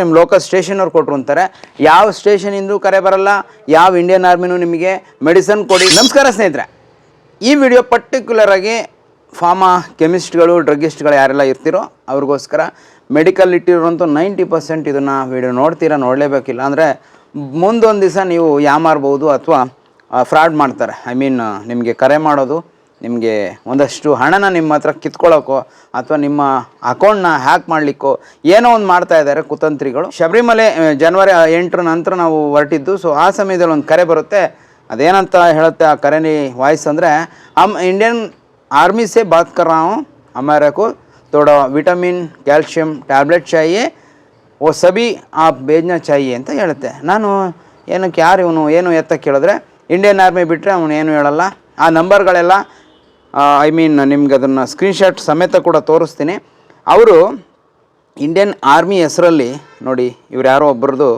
ನಿಮ್ಮ local station ಕೊಟ್ಟರು ಅಂತಾರೆ. ಯಾವ ಸ್ಟೇಷನಿಂದ ಕರೆ ಬರಲ್ಲ, ಯಾವ ಇಂಡಿಯನ್ ಆರ್ಮಿನೂ ನಿಮಗೆ ಮೆಡಿಸನ್ ಕೊಡಿ. ನಮಸ್ಕಾರ ಸ್ನೇಹಿತರೆ. ಈ ವಿಡಿಯೋ ಪರ್ಟಿಕ್ಯುಲರ್ ಆಗಿ ಫಾರ್ಮಾ ಕೆಮಿಸ್ಟ್ಗಳು, ಡ್ರಗ್ಗಿಸ್ಟ್ಗಳು ಯಾರೆಲ್ಲ ಇರ್ತಿರೋ ಅವ್ರಿಗೋಸ್ಕರ ಮೆಡಿಕಲ್ ಇಟ್ಟಿರೋಂಥ ನೈಂಟಿ ಪರ್ಸೆಂಟ್ ಇದನ್ನು ವಿಡಿಯೋ ನೋಡ್ತೀರಾ, ನೋಡಲೇಬೇಕಿಲ್ಲ. ಅಂದರೆ ಮುಂದೊಂದು ದಿವಸ ನೀವು ಯಾಮಾರ್ಬೋದು ಅಥವಾ ಫ್ರಾಡ್ ಮಾಡ್ತಾರೆ. ಐ ಮೀನ್, ನಿಮಗೆ ಕರೆ ಮಾಡೋದು ನಿಮಗೆ ಒಂದಷ್ಟು ಹಣನ ನಿಮ್ಮ ಹತ್ರ ಕಿತ್ಕೊಳ್ಳೋಕ್ಕೋ ಅಥವಾ ನಿಮ್ಮ ಅಕೌಂಟ್ನ ಹ್ಯಾಕ್ ಮಾಡಲಿಕ್ಕೋ ಏನೋ ಒಂದು ಮಾಡ್ತಾ ಇದ್ದಾರೆ ಕುತಂತ್ರಿಗಳು. ಶಬರಿಮಲೆ ಜನವರಿ ಎಂಟರ ನಂತರ ನಾವು ಹೊರಟಿದ್ದು ಸೊ ಆ ಸಮಯದಲ್ಲಿ ಒಂದು ಕರೆ ಬರುತ್ತೆ. ಅದೇನಂತ ಹೇಳುತ್ತೆ ಆ ಕರೆನಿ ವಾಯ್ಸ್ ಅಂದರೆ ಅಮ್ ಇಂಡಿಯನ್ ಆರ್ಮಿ ಸೇ ಬಾತ್ ನಾವು ಅಮೇರಕು ತೋಡ ವಿಟಮಿನ್, ಕ್ಯಾಲ್ಶಿಯಂ ಟ್ಯಾಬ್ಲೆಟ್ ಚಾಯಿ ಓ ಸಬಿ ಆ ಬೇಜ್ನ ಚಾಯಿ ಅಂತ ಹೇಳುತ್ತೆ. ನಾನು ಏನಕ್ಕೆ ಯಾರು ಇವನು ಏನು ಎತ್ತ ಕೇಳಿದ್ರೆ, ಇಂಡಿಯನ್ ಆರ್ಮಿ ಬಿಟ್ಟರೆ ಅವನು ಏನು ಹೇಳಲ್ಲ. ಆ ನಂಬರ್ಗಳೆಲ್ಲ ಐ ಮೀನ್ ನಿಮ್ಗೆ ಅದನ್ನು ಸ್ಕ್ರೀನ್ಶಾಟ್ ಸಮೇತ ಕೂಡ ತೋರಿಸ್ತೀನಿ. ಅವರು ಇಂಡಿಯನ್ ಆರ್ಮಿ ಹೆಸರಲ್ಲಿ ನೋಡಿ, ಇವ್ರು ಯಾರೋ ಒಬ್ಬರದು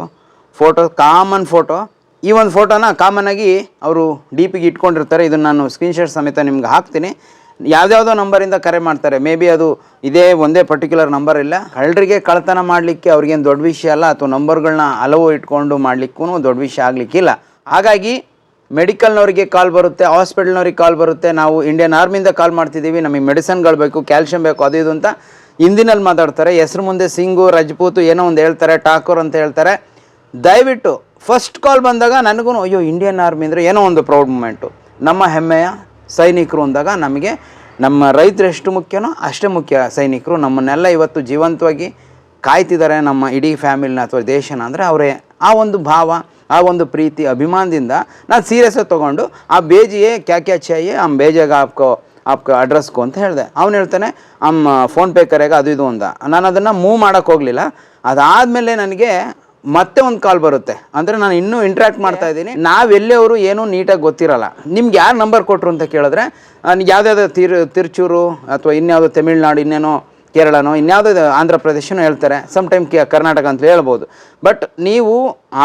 ಫೋಟೋ ಕಾಮನ್ ಫೋಟೋ ಈ ಒಂದು ಫೋಟೋನ ಕಾಮನ್ ಆಗಿ ಅವರು ಡಿ ಪಿಗೆ ಇಟ್ಕೊಂಡಿರ್ತಾರೆ. ಇದನ್ನು ನಾನು ಸ್ಕ್ರೀನ್ಶಾಟ್ ಸಮೇತ ನಿಮ್ಗೆ ಹಾಕ್ತೀನಿ. ಯಾವುದ್ಯಾವುದೋ ನಂಬರಿಂದ ಕರೆ ಮಾಡ್ತಾರೆ. ಮೇ ಬಿ ಅದು ಇದೇ ಒಂದೇ ಪರ್ಟಿಕ್ಯುಲರ್ ನಂಬರ್ ಇಲ್ಲ. ಕಳ್ಳರಿಗೆ ಕಳ್ತನ ಮಾಡಲಿಕ್ಕೆ ಅವ್ರಿಗೇನು ದೊಡ್ಡ ವಿಷಯ ಅಲ್ಲ, ಅಥವಾ ನಂಬರ್ಗಳನ್ನ ಅಲವು ಇಟ್ಕೊಂಡು ಮಾಡಲಿಕ್ಕೂ ದೊಡ್ಡ ವಿಷಯ ಆಗಲಿಕ್ಕಿಲ್ಲ. ಹಾಗಾಗಿ ಮೆಡಿಕಲ್ನವರಿಗೆ ಕಾಲ್ ಬರುತ್ತೆ, ಹಾಸ್ಪಿಟಲ್ನವ್ರಿಗೆ ಕಾಲ್ ಬರುತ್ತೆ. ನಾವು ಇಂಡಿಯನ್ ಆರ್ಮಿಯಿಂದ ಕಾಲ್ ಮಾಡ್ತಿದ್ದೀವಿ. ನಮಗೆ ಮೆಡಿಸನ್ಗಳು ಬೇಕು, ಕ್ಯಾಲ್ಶಿಯಂ ಬೇಕು, ಅದು ಇದು ಅಂತ ಹಿಂದಿನಲ್ಲಿ ಮಾತಾಡ್ತಾರೆ. ಹೆಸ್ರು ಮುಂದೆ ಸಿಂಗು, ರಜಪೂತು ಏನೋ ಒಂದು ಹೇಳ್ತಾರೆ, ಠಾಕೂರ್ ಅಂತ ಹೇಳ್ತಾರೆ. ದಯವಿಟ್ಟು ಫಸ್ಟ್ ಕಾಲ್ ಬಂದಾಗ ನನಗೂ ಅಯ್ಯೋ, ಇಂಡಿಯನ್ ಆರ್ಮಿ ಅಂದರೆ ಏನೋ ಒಂದು ಪ್ರೌಡ್ ಮೂಮೆಂಟು ನಮ್ಮ ಹೆಮ್ಮೆಯ ಸೈನಿಕರು ಅಂದಾಗ ನಮಗೆ ನಮ್ಮ ರೈತರು ಎಷ್ಟು ಮುಖ್ಯನೋ ಅಷ್ಟೇ ಮುಖ್ಯ ಸೈನಿಕರು. ನಮ್ಮನ್ನೆಲ್ಲ ಇವತ್ತು ಜೀವಂತವಾಗಿ ಕಾಯ್ತಿದ್ದಾರೆ ನಮ್ಮ ಇಡೀ ಫ್ಯಾಮಿಲಿನ ಅಥವಾ ದೇಶನ. ಅಂದರೆ ಅವರೇ ಆ ಒಂದು ಭಾವ ಆ ಒಂದು ಪ್ರೀತಿ, ಅಭಿಮಾನದಿಂದ ನಾನು ಸೀರಿಯಸ್ಸಾಗಿ ತೊಗೊಂಡು, ಆ ಬೇಜಿಯೇ ಕ್ಯಾ ಕ್ಯಾ ಚಾಯಿ ಆ ಬೇಜಾಗ ಆಪ್ಕೋ, ಆಪ್ಕ ಅಡ್ರೆಸ್ಕೋ ಅಂತ ಹೇಳಿದೆ. ಅವ್ನು ಹೇಳ್ತಾನೆ ಅಮ್ಮ ಫೋನ್ಪೇ ಕರೆಗ ಅದು ಇದು ಅಂತ. ನಾನು ಅದನ್ನು ಮೂವ್ ಮಾಡೋಕ್ಕೆ ಹೋಗಲಿಲ್ಲ. ಅದಾದಮೇಲೆ ನನಗೆ ಮತ್ತೆ ಒಂದು ಕಾಲ್ ಬರುತ್ತೆ. ಅಂದರೆ ನಾನು ಇನ್ನೂ ಇಂಟ್ರ್ಯಾಕ್ಟ್ ಮಾಡ್ತಾ ಇದ್ದೀನಿ. ನಾವೆಲ್ಲಿಯವರು ಏನೂ ನೀಟಾಗಿ ಗೊತ್ತಿರಲ್ಲ. ನಿಮ್ಗೆ ಯಾರು ನಂಬರ್ ಕೊಟ್ಟರು ಅಂತ ಕೇಳಿದ್ರೆ ಯಾವುದ್ಯಾವುದೋ ತಿರು, ತಿರುಚೂರು ಅಥವಾ ಇನ್ಯಾವುದೋ ತಮಿಳ್ನಾಡು ಇನ್ನೇನೋ ಕೇರಳನೋ, ಇನ್ಯಾವುದೋ ಆಂಧ್ರ ಪ್ರದೇಶನೋ ಹೇಳ್ತಾರೆ. ಸಮ್ ಟೈಮ್ ಕರ್ನಾಟಕ ಅಂತ ಹೇಳ್ಬೋದು. ಬಟ್ ನೀವು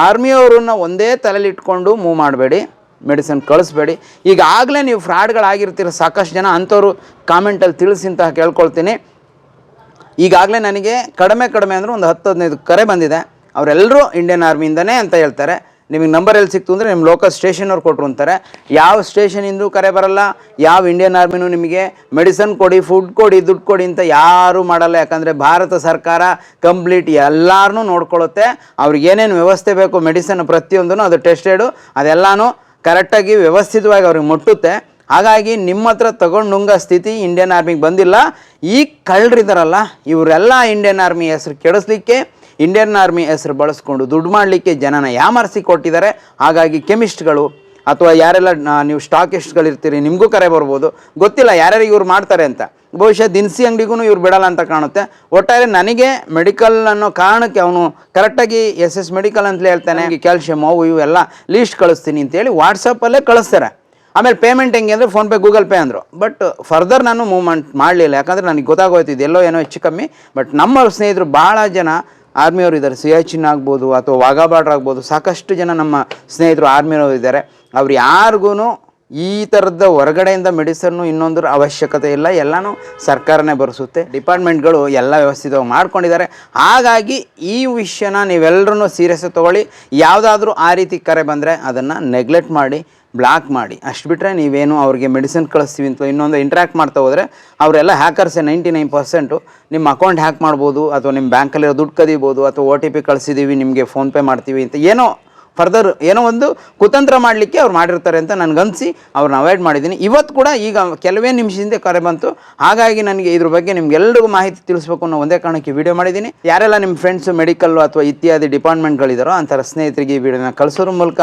ಆರ್ಮಿಯವ್ರನ್ನ ಒಂದೇ ತಲೆಯಲ್ಲಿ ಇಟ್ಕೊಂಡು ಮೂವ್ ಮಾಡಬೇಡಿ ಮೆಡಿಸಿನ್ ಕಳಿಸ್ಬೇಡಿ. ಈಗಾಗಲೇ ನೀವು ಫ್ರಾಡ್ಗಳಾಗಿರ್ತೀರ, ಸಾಕಷ್ಟು ಜನ ಅಂಥವ್ರು ಕಾಮೆಂಟಲ್ಲಿ ತಿಳಿಸಿ ಅಂತ ಕೇಳ್ಕೊಳ್ತೀನಿ. ಈಗಾಗಲೇ ನನಗೆ ಕಡಿಮೆ ಕಡಿಮೆ ಅಂದರೆ ಒಂದು ಹತ್ತು ಹದಿನೈದು ಕರೆ ಬಂದಿದೆ. ಅವರೆಲ್ಲರೂ ಇಂಡಿಯನ್ ಆರ್ಮಿಯಿಂದನೇ ಅಂತ ಹೇಳ್ತಾರೆ. ನಿಮಗೆ ನಂಬರ್ ಎಲ್ಲಿ ಸಿಕ್ತು ಅಂದರೆ ನಿಮ್ಮ ಲೋಕಲ್ ಸ್ಟೇಷನವ್ರು ಕೊಟ್ಟರು ಅಂತಾರೆ. ಯಾವ ಸ್ಟೇಷನಿಂದ ಕರೆ ಬರಲ್ಲ, ಯಾವ ಇಂಡಿಯನ್ ಆರ್ಮಿನೂ ನಿಮಗೆ ಮೆಡಿಸನ್ ಕೊಡಿ ಫುಡ್ ಕೊಡಿ, ದುಡ್ಡು ಕೊಡಿ ಅಂತ ಯಾರೂ ಮಾಡಲ್ಲ. ಯಾಕಂದರೆ ಭಾರತ ಸರ್ಕಾರ ಕಂಪ್ಲೀಟ್ ಎಲ್ಲರನ್ನೂ ನೋಡ್ಕೊಳ್ಳುತ್ತೆ. ಅವ್ರಿಗೆ ಏನೇನು ವ್ಯವಸ್ಥೆ ಬೇಕು ಮೆಡಿಸನ್ ಪ್ರತಿಯೊಂದೂ ಅದು ಟೆಸ್ಟೆಡು ಅದೆಲ್ಲನೂ ಕರೆಕ್ಟಾಗಿ ವ್ಯವಸ್ಥಿತವಾಗಿ ಅವ್ರಿಗೆ ಮುಟ್ಟುತ್ತೆ. ಹಾಗಾಗಿ ನಿಮ್ಮ ಹತ್ರ ತಗೊಂಡು ನುಂಗೋ ಸ್ಥಿತಿ ಇಂಡಿಯನ್ ಆರ್ಮಿಗೆ ಬಂದಿಲ್ಲ. ಈ ಕಳ್ಳರಿದಾರಲ್ಲ, ಇವರೆಲ್ಲ ಇಂಡಿಯನ್ ಆರ್ಮಿ ಹೆಸರು ಕೆಡಿಸ್ಲಿಕ್ಕೆ ಇಂಡಿಯನ್ ಆರ್ಮಿ ಹೆಸರು ಬಳಸ್ಕೊಂಡು ದುಡ್ಡು ಮಾಡಲಿಕ್ಕೆ ಜನನ ಯಾಮರ್ಸಿ ಕೊಟ್ಟಿದ್ದಾರೆ. ಹಾಗಾಗಿ ಕೆಮಿಸ್ಟ್ಗಳು ಅಥವಾ ಯಾರೆಲ್ಲ ನೀವು ಸ್ಟಾಕಿಸ್ಟ್ಗಳಿರ್ತೀರಿ, ನಿಮಗೂ ಕರೆ ಬರ್ಬೋದು. ಗೊತ್ತಿಲ್ಲ ಯಾರ್ಯಾರಿಗೆ ಇವ್ರು ಮಾಡ್ತಾರೆ ಅಂತ. ಬಹುಶಃ ದಿನಸಿ ಅಂಗಡಿಗೂ ಇವ್ರು ಬಿಡಲ್ಲ ಅಂತ ಕಾಣುತ್ತೆ. ಒಟ್ಟಾರೆ ನನಗೆ ಮೆಡಿಕಲ್ ಅನ್ನೋ ಕಾರಣಕ್ಕೆ ಅವನು ಕರೆಕ್ಟಾಗಿ ಎಸ್ ಎಸ್ ಮೆಡಿಕಲ್ ಅಂತಲೇ ಹೇಳ್ತಾನೆ. ಕ್ಯಾಲ್ಶಿಯಮ್ ಅವು ಇವೆಲ್ಲ ಲೀಸ್ಟ್ ಕಳಿಸ್ತೀನಿ ಅಂತೇಳಿ ವಾಟ್ಸಪ್ಪಲ್ಲೇ ಕಳಿಸ್ತಾರೆ. ಆಮೇಲೆ ಪೇಮೆಂಟ್ ಹೆಂಗೆ ಅಂದರೆ ಫೋನ್ಪೇ, ಗೂಗಲ್ ಪೇ ಅಂದರು. ಬಟ್ ಫರ್ದರ್ ನಾನು ಮೂವ್ಮೆಂಟ್ ಮಾಡಲಿಲ್ಲ. ಯಾಕಂದರೆ ನನಗೆ ಗೊತ್ತಾಗೋಯ್ತು ಇದೆಲ್ಲೋ ಏನೋ ಹೆಚ್ಚು ಕಮ್ಮಿ. ಬಟ್ ನಮ್ಮ ಸ್ನೇಹಿತರು ಭಾಳ ಜನ ಆರ್ಮಿಯವರು ಇದ್ದಾರೆ. ಸಿಯಾಚಿನ್ ಆಗ್ಬೋದು ಅಥವಾ ವಾಗಾಬಾರ್ಡ್ರ್ ಆಗ್ಬೋದು. ಸಾಕಷ್ಟು ಜನ ನಮ್ಮ ಸ್ನೇಹಿತರು ಆರ್ಮಿಯವರು ಇದ್ದಾರೆ. ಅವ್ರು ಯಾರಿಗೂ ಈ ಥರದ ಹೊರಗಡೆಯಿಂದ ಮೆಡಿಸನ್ನು ಇನ್ನೊಂದರ ಅವಶ್ಯಕತೆ ಇಲ್ಲ. ಎಲ್ಲನೂ ಸರ್ಕಾರನೇ ಬರೆಸುತ್ತೆ. ಡಿಪಾರ್ಟ್ಮೆಂಟ್ಗಳು ಎಲ್ಲ ವ್ಯವಸ್ಥಿತವಾಗಿ ಮಾಡ್ಕೊಂಡಿದ್ದಾರೆ. ಹಾಗಾಗಿ ಈ ವಿಷಯನ ನೀವೆಲ್ಲರೂ ಸೀರಿಯಸ್ ತೊಗೊಳ್ಳಿ. ಯಾವುದಾದ್ರೂ ಆ ರೀತಿ ಕರೆ ಬಂದರೆ ಅದನ್ನು ನೆಗ್ಲೆಕ್ಟ್ ಮಾಡಿ ಬ್ಲಾಕ್ ಮಾಡಿ. ಅಷ್ಟು ಬಿಟ್ಟರೆ ನೀವೇನು ಅವ್ರಿಗೆ ಮೆಡಿಸಿನ್ ಕಳಿಸ್ತೀವಿ ಅಂತ ಇನ್ನೊಂದು ಇಂಟ್ರ್ಯಾಕ್ಟ್ ಮಾಡ್ತಾ ಹೋದರೆ ಅವರೆಲ್ಲ ಹ್ಯಾಕರ್ಸೇ ನೈಂಟಿ ನೈನ್ ಪರ್ಸೆಂಟು ನಿಮ್ಮ ಅಕೌಂಟ್ ಹ್ಯಾಕ್ ಮಾಡ್ಬೋದು, ಅಥವಾ ನಿಮ್ಮ ಬ್ಯಾಂಕಲ್ಲಿರೋ ದುಡ್ಡು ಕದಿಬೋದು, ಅಥವಾ ಒ ಟಿ ಪಿ ಕಳಿಸಿದ್ದೀವಿ ನಿಮಗೆ ಫೋನ್ಪೇ ಮಾಡ್ತೀವಿ ಅಂತ ಏನೋ ಫರ್ದರ್ ಏನೋ ಒಂದು ಕುತಂತ್ರ ಮಾಡಲಿಕ್ಕೆ ಅವ್ರು ಮಾಡಿರ್ತಾರೆ ಅಂತ ನನಗನ್ಸಿ ಅವ್ರನ್ನ ಅವಾಯ್ಡ್ ಮಾಡಿದ್ದೀನಿ. ಇವತ್ತು ಕೂಡ ಈಗ ಕೆಲವೇ ನಿಮಿಷದಿಂದ ಕರೆ ಬಂತು. ಹಾಗಾಗಿ ನನಗೆ ಇದ್ರ ಬಗ್ಗೆ ನಿಮ್ಗೆಲ್ರಿಗೂ ಮಾಹಿತಿ ತಿಳಿಸ್ಬೇಕು ಅನ್ನೋ ಒಂದೇ ಕಾರಣಕ್ಕೆ ವಿಡಿಯೋ ಮಾಡಿದ್ದೀನಿ. ಯಾರೆಲ್ಲ ನಿಮ್ಮ ಫ್ರೆಂಡ್ಸು ಮೆಡಿಕಲ್ ಅಥವಾ ಇತ್ಯಾದಿ ಡಿಪಾರ್ಟ್ಮೆಂಟ್ಗಳಿದಾರೋ ಅಂಥರ ಸ್ನೇಹಿತರಿಗೆ ಈ ವಿಡಿಯೋನ ಕಳಿಸೋದ್ರ ಮೂಲಕ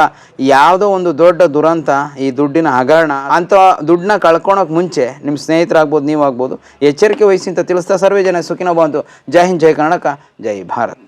ಯಾವುದೋ ಒಂದು ದೊಡ್ಡ ದುರಂತ, ಈ ದುಡ್ಡಿನ ಹಗರಣ, ಅಂಥ ದುಡ್ಡನ್ನ ಕಳ್ಕೊಳಕ್ಕೆ ಮುಂಚೆ ನಿಮ್ಮ ಸ್ನೇಹಿತರಾಗ್ಬೋದು ನೀವು ಆಗ್ಬೋದು ಎಚ್ಚರಿಕೆ ವಹಿಸಿ ಅಂತ ತಿಳಿಸ್ತಾ ಸರ್ವೇ ಜನ ಸುಖಿನ ಬಂತು ಜೈ ಹಿಂದ್, ಜೈ ಕರ್ನಾಟಕ, ಜೈ ಭಾರತ್.